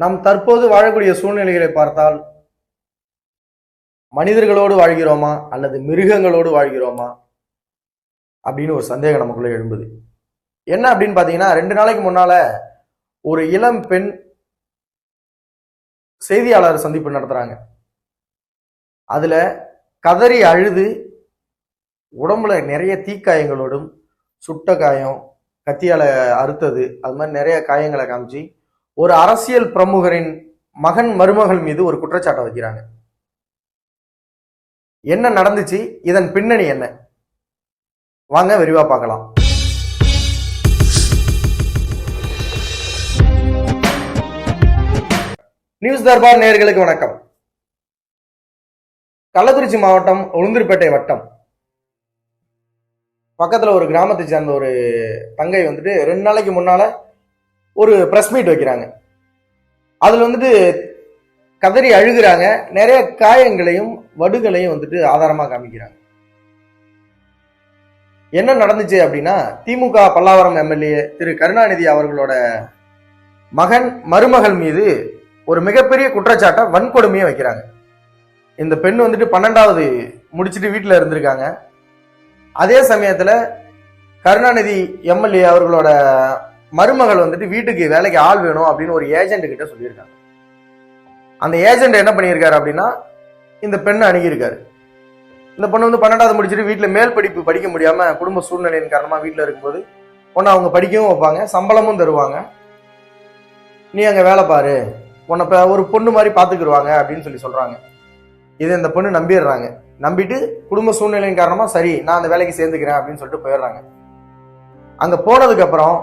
நாம் தற்போது வாழக்கூடிய சூழ்நிலைகளை பார்த்தால் மனிதர்களோடு வாழ்கிறோமா அல்லது மிருகங்களோடு வாழ்கிறோமா அப்படின்னு ஒரு சந்தேகம் நமக்குள்ள எழும்புது. என்ன அப்படின்னு பார்த்தீங்கன்னா ரெண்டு நாளைக்கு முன்னால ஒரு இளம் பெண் செய்தியாளர் சந்திப்பு நடத்துறாங்க. அதுல கதறி அழுது உடம்புல நிறைய தீக்காயங்களோடும் சுட்ட காயம் கத்தியால அறுத்தது அது மாதிரி நிறைய காயங்களை காமிச்சு ஒரு அரசியல் பிரமுகரின் மகன் மருமகள் மீது ஒரு குற்றச்சாட்டை வைக்கிறாங்க. என்ன நடந்துச்சு? இதன் பின்னணி என்ன? வாங்க விரிவா பார்க்கலாம். நியூஸ் தர்பார் நேர்களுக்கு வணக்கம். கள்ளக்குறிச்சி மாவட்டம் உளுந்தூர்பேட்டை வட்டம். பக்கத்துல ஒரு கிராமத்தை சேர்ந்த ஒரு தங்கை வந்துட்டு ரெண்டு நாளைக்கு முன்னால ஒரு ப்ரெஸ் மீட் வைக்கிறாங்க. அதில் வந்துட்டு கதறி அழுகிறாங்க. நிறைய காயங்களையும் வடுகளையும் வந்துட்டு ஆதாரமாக காமிக்கிறாங்க. என்ன நடந்துச்சு அப்படின்னா திமுக பல்லாவரம் எம்எல்ஏ திரு கருணாநிதி அவர்களோட மகன் மருமகள் மீது ஒரு மிகப்பெரிய குற்றச்சாட்டை வன்கொடுமையை வைக்கிறாங்க. இந்த பெண் வந்துட்டு பன்னெண்டாவது முடிச்சுட்டு வீட்டில் இருந்திருக்காங்க. அதே சமயத்தில் கருணாநிதி எம்எல்ஏ அவர்களோட மருமகள் வந்துட்டு வீட்டுக்கு வேலைக்கு ஆள் வேணும் அப்படின்னு ஒரு ஏஜென்ட் கிட்ட சொல்லியிருக்காங்க. அந்த ஏஜென்ட் என்ன பண்ணியிருக்காரு அப்படின்னா இந்த பெண்ணை அணுகியிருக்காரு. இந்த பொண்ணு வந்து பன்னெண்டாவது முடிச்சுட்டு வீட்டில் மேல் படிப்பு படிக்க முடியாமல் குடும்ப சூழ்நிலையின் காரணமாக வீட்டில் இருக்கும்போது பொண்ணை அவங்க படிக்கவும் வைப்பாங்க சம்பளமும் தருவாங்க. நீ அங்கே வேலை பாரு உன்னை இப்போ ஒரு பொண்ணு மாதிரி பார்த்துக்கிடுவாங்க அப்படின்னு சொல்லி சொல்கிறாங்க இது இந்த பொண்ணு நம்பிடுறாங்க. நம்பிட்டு குடும்ப சூழ்நிலையின் காரணமாக சரி நான் அந்த வேலைக்கு சேர்ந்துக்கிறேன் அப்படின்னு சொல்லிட்டு போயிடுறாங்க. அங்கே போனதுக்கப்புறம்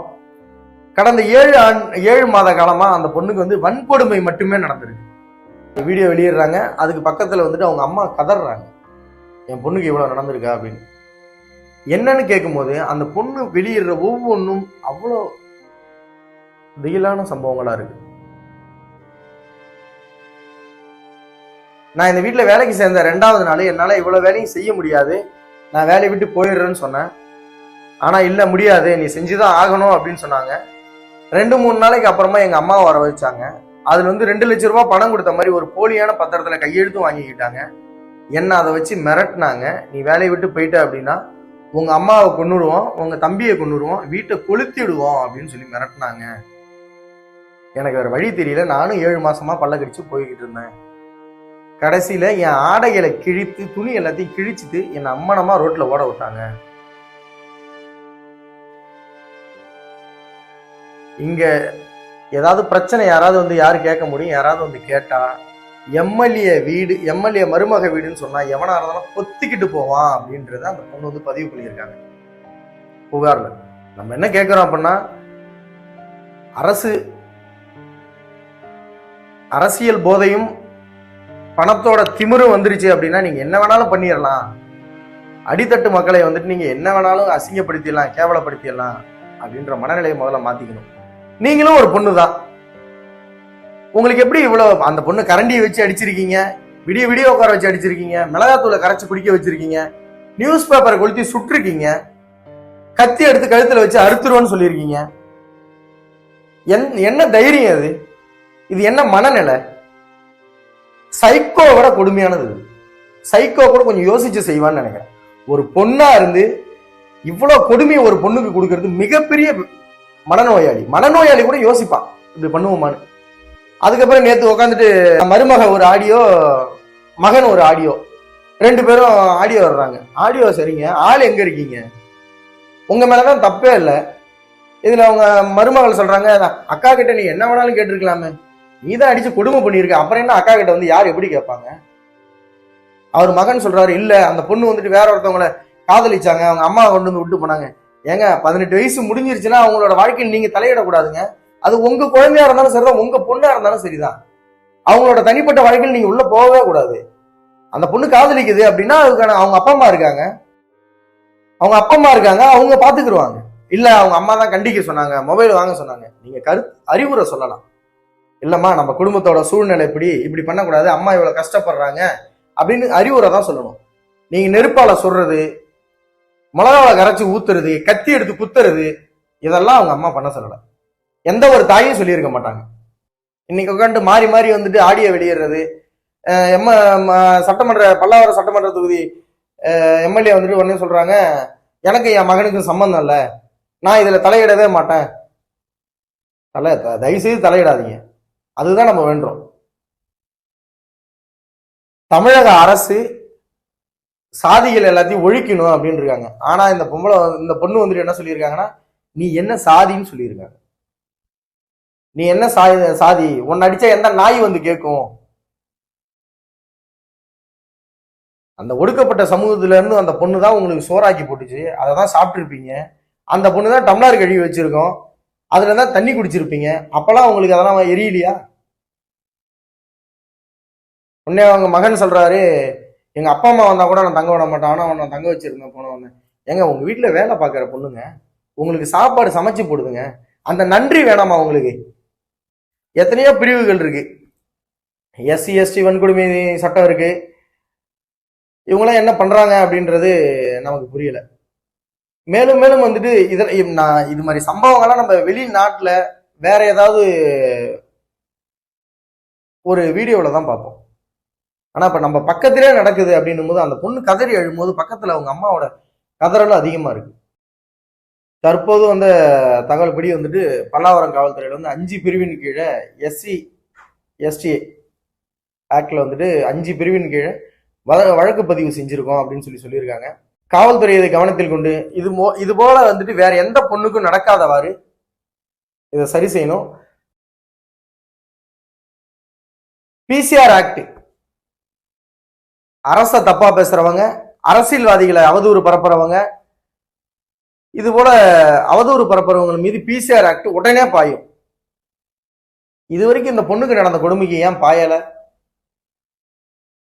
கடந்த ஏழு ஆண் ஏழு மாத காலமாக அந்த பொண்ணுக்கு வந்து வன்கொடுமை மட்டுமே நடந்திருக்கு. வீடியோ வெளியிடுறாங்க. அதுக்கு பக்கத்தில் வந்துட்டு அவங்க அம்மா கதறாங்க. என் பொண்ணுக்கு இவ்வளோ நடந்திருக்கா அப்படின்னு. என்னன்னு கேட்கும்போது அந்த பொண்ணு வெளியிடுற ஒவ்வொன்றும் அவ்வளோ திகிலான சம்பவங்களாக இருக்கு. நான் இந்த வீட்டில் வேலைக்கு சேர்ந்த ரெண்டாவது நாள் என்னால் இவ்வளோ வேலையும் செய்ய முடியாது. நான் வேலையை விட்டு போயிடுறேன்னு சொன்னேன். ஆனால் இல்லை முடியாது. நீ செஞ்சுதான் ஆகணும் அப்படின்னு சொன்னாங்க. ரெண்டு மூணு நாளைக்கு அப்புறமா எங்கள் அம்மாவை வர வச்சாங்க. அதில் வந்து ரெண்டு லட்ச ரூபா பணம் கொடுத்த மாதிரி ஒரு போலியான பத்திரத்தில் கையெழுத்தும் வாங்கிக்கிட்டாங்க. என்னை அதை வச்சு மிரட்டினாங்க. நீ வேலையை விட்டு போயிட்ட அப்படின்னா உங்கள் அம்மாவை கொண்டுடுவோம் உங்கள் தம்பியை கொண்டுடுவோம் வீட்டை கொளுத்திடுவோம் அப்படின்னு சொல்லி மிரட்டினாங்க. எனக்கு வேறு வழி தெரியல. நானும் ஏழு மாசமா பல்ல கடிச்சு போய்கிட்டு இருந்தேன். கடைசியில் என் ஆடைகளை கிழித்து துணி எல்லாத்தையும் கிழிச்சிட்டு என் அம்மனம்மா ரோட்டில் ஓட விட்டாங்க. இங்கே ஏதாவது பிரச்சனை யாராவது வந்து யார் கேட்க முடியும்? யாராவது வந்து கேட்டால் எம்எல்ஏ வீடு எம்எல்ஏ மருமக வீடுன்னு சொன்னால் எவனாக இருந்தாலும் பொத்திக்கிட்டு போவான் அப்படின்றத அந்த பொண்ணு வந்து பதிவு பண்ணியிருக்காங்க. புகார்ல. நம்ம என்ன கேட்குறோம் அப்படின்னா அரசு அரசியல் போதையும் பணத்தோட திமிரும் வந்துருச்சு அப்படின்னா நீங்கள் என்ன வேணாலும் பண்ணிடலாம் அடித்தட்டு மக்களை வந்துட்டு நீங்கள் என்ன வேணாலும் அசிங்கப்படுத்திடலாம் கேவலப்படுத்திடலாம் அப்படின்ற மனநிலையை முதல்ல மாற்றிக்கணும் நீங்களும் ஒரு பொண்ணு தான் உங்களுக்கு எப்படி இவ்வளவு அந்த பொண்ணு கரண்டியை வச்சு அடிச்சிருக்கீங்க? விடிய விடிய உட்கார வச்சு அடிச்சிருக்கீங்க. மிளகாத்தூளை கரைச்சு குடிக்க வச்சிருக்கீங்க. நியூஸ் பேப்பரை கொளுத்தி சுட்டிருக்கீங்க. கத்தி எடுத்து கழுத்துல வச்சு அறுத்துருவோன்னு சொல்லியிருக்கீங்க. என் என்ன தைரியம் அது? இது என்ன மனநிலை? சைக்கோ விட கொடுமையானது சைக்கோ கூட கொஞ்சம் யோசிச்சு செய்வான்னு நினைக்கிறேன். ஒரு பொண்ணா இருந்து இவ்வளவு கொடுமையை ஒரு பொண்ணுக்கு கொடுக்கறது மிகப்பெரிய மனநோயாளி. மனநோயாளி கூட யோசிப்பான். இப்படி பண்ணுவோமான்னு. அதுக்கப்புறம் நேற்று உட்காந்துட்டு மருமக ஒரு ஆடியோ மகன் ஒரு ஆடியோ. ரெண்டு பேரும் ஆடியோ வர்றாங்க. ஆடியோ சரிங்க. ஆள் எங்கே இருக்கீங்க? உங்கள் மேலே தான் தப்பே இல்லை. இதில் அவங்க மருமகள் சொல்கிறாங்க அக்கா கிட்ட நீ என்ன வேணாலும் கேட்டிருக்கலாமே. நீ தான் அடித்து கொடுமை பண்ணியிருக்க அப்புறம் என்ன அக்கா கிட்ட வந்து யார் எப்படி கேட்பாங்க? அவர் மகன் சொல்கிறாரு இல்லை. அந்த பொண்ணு வந்துட்டு வேற ஒருத்தவங்களை காதலிச்சாங்க. அவங்க அம்மா கொண்டு வந்து விட்டு போனாங்க. ஏங்க பதினெட்டு வயசு முடிஞ்சிருச்சுன்னா அவங்களோட வாழ்க்கையில் நீங்க தலையிடக்கூடாதுங்க. அது உங்க குழந்தையா இருந்தாலும் சரிதான் உங்க பொண்ணா இருந்தாலும் சரிதான். அவங்களோட தனிப்பட்ட வாழ்க்கையில் நீங்க உள்ள போகவே கூடாது. அந்த பொண்ணு காதலிக்குது அப்படின்னா அதுக்கான அவங்க அப்பா அம்மா இருக்காங்க. அவங்க அப்பா அம்மா இருக்காங்க அவங்க பாத்துக்கிடுவாங்க இல்ல அவங்க அம்மா தான் கண்டிக்க சொன்னாங்க மொபைல் வாங்க சொன்னாங்க. நீங்க கரு அறிவுரை சொல்லலாம். இல்லம்மா நம்ம குடும்பத்தோட சூழ்நிலை இப்படி இப்படி பண்ணக்கூடாது அம்மா இவ்வளவு கஷ்டப்படுறாங்க அப்படின்னு அறிவுரை தான் சொல்லணும். நீங்க நெருப்பால சொல்றது மிளகாவை கரைச்சி ஊத்துறது கத்தி எடுத்து குத்துறது இதெல்லாம் அவங்க அம்மா பண்ண சொல்லலை. எந்த ஒரு தாயும் சொல்லியிருக்க மாட்டாங்க. இன்னைக்கு உட்காந்து மாறி மாறி வந்துட்டு ஆடியோ வெளியிடுறது எம்ம சட்டமன்ற பல்லாவரம் சட்டமன்ற தொகுதி எம்எல்ஏ வந்துட்டு உடனே சொல்றாங்க எனக்கு என் மகனுக்கு சம்பந்தம் இல்லை. நான் இதில் தலையிடவே மாட்டேன். தலை த- தயவு செய்து தலையிடாதீங்க. அதுதான் நம்ம வேண்டோம் தமிழக அரசு சாதிகள் எல்லாத்தையும் ஒழிக்கணும் அப்படின்னு இருக்காங்க ஆனா இந்த பொம்பளை இந்த பொண்ணு வந்துட்டு என்ன சொல்லியிருக்காங்கன்னா நீ என்ன சாதின்னு சொல்லியிருக்காங்க. நீ என்ன சாதி சாதி? உன்னை அடிச்சா எந்த நாய் வந்து கேட்கும் அந்த ஒடுக்கப்பட்ட சமூகத்துல இருந்து அந்த பொண்ணு தான் உங்களுக்கு சோறாக்கி போட்டுச்சு. அதை தான் சாப்பிட்டுருப்பீங்க. அந்த பொண்ணு தான் டம்ளர் கழுவி வச்சிருக்கோம். அதுல தான் தண்ணி குடிச்சிருப்பீங்க. அப்பெல்லாம் உங்களுக்கு அதெல்லாம் எரியலையா? உடனே அவங்க மகன் சொல்றாரு எங்கள் அப்பா அம்மா வந்தால் கூட நான் தங்க விட மாட்டேன். ஆனால் அவனை தங்க வச்சிருந்தேன் போனவன ஏங்க உங்கள் வீட்டில் வேலை பார்க்குற பொண்ணுங்க உங்களுக்கு சாப்பாடு சமைச்சு போடுதுங்க. அந்த நன்றி வேணாமா உங்களுக்கு? எத்தனையோ பிரிவுகள் இருக்கு. எஸ்சி எஸ்டி வன்கொடுமை சட்டம் இருக்கு. இவங்களாம் என்ன பண்றாங்க அப்படின்றது நமக்கு புரியல. மேலும் மேலும் வந்துட்டு இதில் நான் இது மாதிரி சம்பவங்கள்லாம் நம்ம வெளிநாட்டில் வேற ஏதாவது ஒரு வீடியோவில் தான் பார்ப்போம். ஆனால் இப்போ நம்ம பக்கத்திலே நடக்குது அப்படின்னும் போது அந்த பொண்ணு கதறி எழும்போது பக்கத்தில் அவங்க அம்மாவோட கதறலும் அதிகமாக இருக்கு. தற்போது வந்த தகவல் படி வந்துட்டு பல்லாவரம் காவல்துறையில் வந்து அஞ்சு பிரிவின் கீழே எஸ்சி எஸ்டி ஆக்டில் வந்துட்டு அஞ்சு பிரிவின் கீழே வழ- வழக்கு பதிவு செஞ்சுருக்கோம் அப்படின்னு சொல்லி சொல்லியிருக்காங்க. காவல்துறை இதை கவனத்தில் கொண்டு இது மோ இது போல வந்துட்டு வேற எந்த பொண்ணுக்கும் நடக்காதவாறு இதை சரி செய்யணும். பிசிஆர் ஆக்ட் அரசை தப்பா பேசுறவங்க அரசியல்வாதிகளை அவதூறு பரப்புறவங்க இது போல அவதூறு பரப்புறவங்க மீது பிசிஆர் ஆக்ட் உடனே பாயும். இது வரைக்கும் இந்த பொண்ணுக்கு நடந்த கொடுமைக்கு ஏன் பாயல?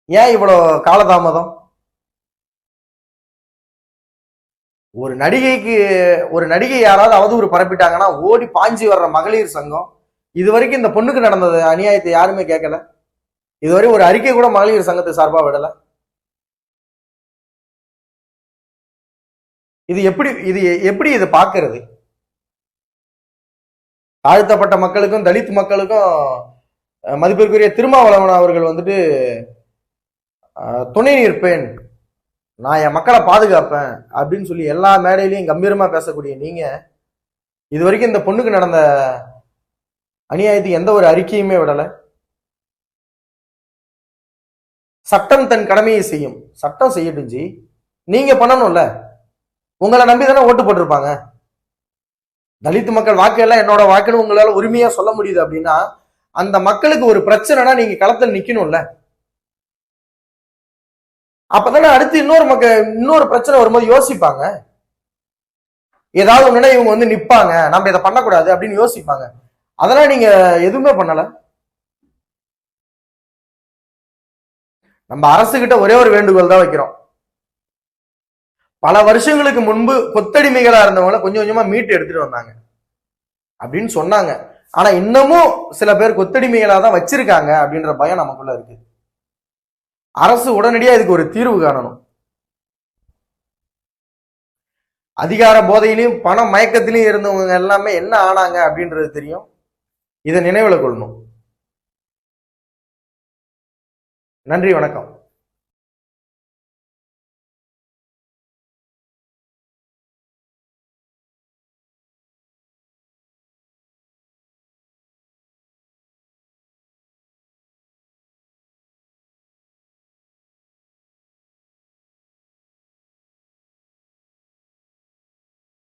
ஏன் இவ்வளோ காலதாமதம்? ஒரு நடிகைக்கு ஒரு நடிகை யாராவது அவதூறு பரப்பிட்டாங்கன்னா ஓடி பாஞ்சி வர்ற மகளிர் சங்கம் இது வரைக்கும் இந்த பொண்ணுக்கு நடந்தது அநியாயத்தை யாருமே கேட்கல. இதுவரை ஒரு அறிக்கை கூட மகளிர் சங்கத்தை சார்பாக விடலை. இது எப்படி இது எப்படி இதை பார்க்கறது? தாழ்த்தப்பட்ட மக்களுக்கும் தலித் மக்களுக்கும் மதிப்பிற்குரிய திருமாவளவன் அவர்கள் வந்துட்டு துணை நிற்பேன். நான் என் மக்களை பாதுகாப்பேன் அப்படின்னு சொல்லி எல்லா மேடையிலையும் கம்பீரமா பேசக்கூடிய நீங்க இது வரைக்கும் இந்த பொண்ணுக்கு நடந்த அநியாயத்துக்கு எந்த ஒரு அறிக்கையுமே விடல. சட்டம் தன் கடமையை செய்யும். சட்டம் செய்யட்டும் ஜி. நீங்க பண்ணணும்ல. உங்களை நம்பி தானே ஓட்டு போட்டிருப்பாங்க? தலித் மக்கள் வாக்கு எல்லாம் என்னோட வாக்குன்னு உங்களால உரிமையா சொல்ல முடியுது அப்படின்னா அந்த மக்களுக்கு ஒரு பிரச்சனைனா நீங்க களத்தில் நிக்கணும்ல. அப்பதானே அடுத்து இன்னொரு மக்க இன்னொரு பிரச்சனை வரும்போது யோசிப்பாங்க. ஏதாவது ஒண்ணுனா இவங்க வந்து நிப்பாங்க நம்ம இதை பண்ணக்கூடாது அப்படின்னு யோசிப்பாங்க. அதெல்லாம் நீங்க எதுவுமே பண்ணல. நம்ம அரசு கிட்ட ஒரே ஒரு வேண்டுகோள் தான் வைக்கிறோம். பல வருஷங்களுக்கு முன்பு கொத்தடிமைகளா இருந்தவங்களை கொஞ்சம் கொஞ்சமா மீட்டு எடுத்துட்டு வந்தாங்க. அப்படின்னு சொன்னாங்க. ஆனா இன்னமும் சில பேர் கொத்தடிமைகளா தான் வச்சிருக்காங்க அப்படின்ற பயம் நமக்குள்ள இருக்கு. அரசு உடனடியா இதுக்கு ஒரு தீர்வு காணணும். அதிகார போதையிலையும் பண மயக்கத்திலையும் இருந்தவங்க எல்லாமே என்ன ஆனாங்க அப்படின்றது தெரியும். இதை நினைவில் கொள்ளணும். நன்றி வணக்கம்.